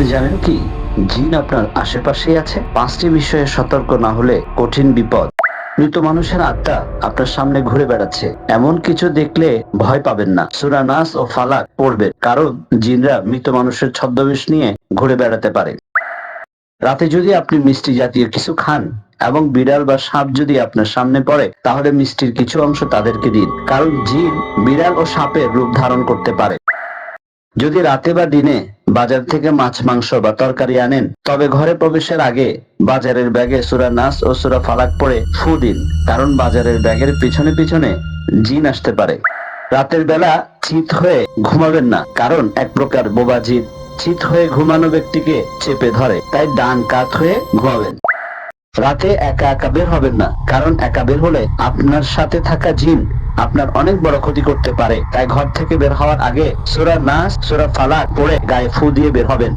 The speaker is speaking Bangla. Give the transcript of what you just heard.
আপনি জানেন কি? জিন আপনার আশেপাশেই আছে। পাঁচটি বিষয়ে সতর্ক না হলে কঠিন বিপদ। মৃত মানুষের আত্মা আপনার সামনে ঘুরে বেড়াচ্ছে। এমন কিছু দেখলে ভয় পাবেন না। সুরা নাস ও ফালাক পড়বেন, কারণ জিনরা মৃত মানুষের ছদ্মবেশ নিয়ে ঘুরে বেড়াতে পারে। রাতে যদি আপনি মিষ্টি জাতীয় কিছু খান এবং বিড়াল বা সাপ যদি আপনার সামনে পড়ে, তাহলে মিষ্টির কিছু অংশ তাদেরকে দিন। কারণ জিন বিড়াল ও সাপের রূপ ধারণ করতে পারে। যদি রাতে বা দিনে বাজার থেকে মাছ, মাংস বা তরকারি আনেন, তবে ঘরে প্রবেশের আগে বাজারের ব্যাগে সুরা নাস ও সুরা ফালাক পরে ফু দিন, কারণ বাজারের ব্যাগের পিছনে পিছনে জিন আসতে পারে। রাতের বেলা চিত হয়ে ঘুমাবেন না, কারণ এক প্রকার বোবা জিন চিত হয়ে ঘুমানো ব্যক্তিকে চেপে ধরে, তাই ডান কাত হয়ে ঘুমাবেন। রাতে একা একা বের হবেন না, কারণ একা বের হলে আপনার সাথে থাকা জিন আপনার অনেক বড় ক্ষতি করতে পারে। তাই ঘর থেকে বের হওয়ার আগে সুরা নাস, সুরা ফালাক পড়ে গায়ে ফু দিয়ে বের হবেন।